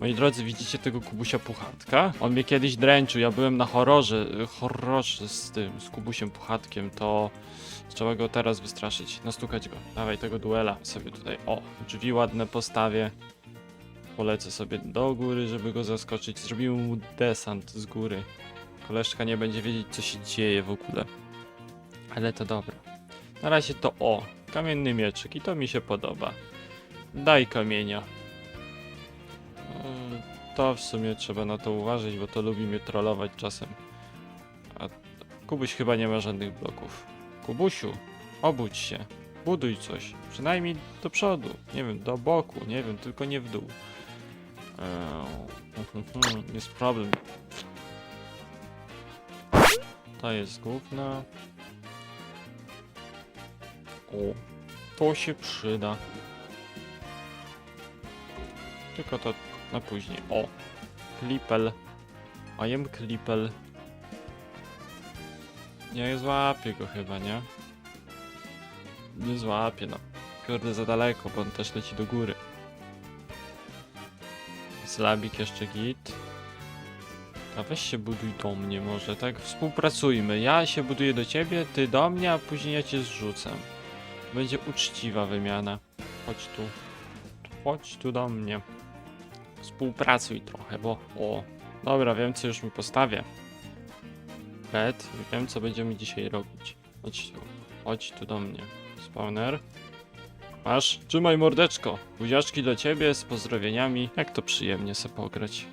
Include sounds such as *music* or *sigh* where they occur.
Moi drodzy, widzicie tego Kubusia Puchatka? On mnie kiedyś dręczył, ja byłem na horrorze, y, horrorze z tym, z Kubusiem Puchatkiem, to trzeba go teraz wystraszyć, nastukać go. Dawaj tego duela sobie tutaj, o, drzwi ładne postawię. Polecę sobie do góry, żeby go zaskoczyć. Zrobiłem mu desant z góry. Koleżka nie będzie wiedzieć, co się dzieje w ogóle. Ale to dobra. Na razie to o, kamienny mieczyk i to mi się podoba. Daj kamienia. To w sumie trzeba na to uważać, bo to lubi mnie trollować czasem. A Kubuś chyba nie ma żadnych bloków. Kubusiu, obudź się. Buduj coś. Przynajmniej do przodu. Nie wiem, do boku. Nie wiem, tylko nie w dół. Eee, *laughs* Jest problem. To jest główna. O, to się przyda. Tylko to na później. O, klipel. I am klipel. Nie złapię go chyba, nie? Nie złapię, no. Kurde, za daleko, bo on też leci do góry. Slabik jeszcze git. A weź się buduj do mnie może, tak? Współpracujmy. Ja się buduję do ciebie, ty do mnie, a później ja cię zrzucam. Będzie uczciwa wymiana. Chodź tu. Chodź tu do mnie. Współpracuj trochę, bo... O, dobra, wiem co już mi postawię. Red, wiem co będziemy dzisiaj robić. Chodź tu. Chodź tu do mnie. Spawner. Masz? Trzymaj mordeczko. Buziaczki dla ciebie z pozdrowieniami. Jak to przyjemnie se pograć.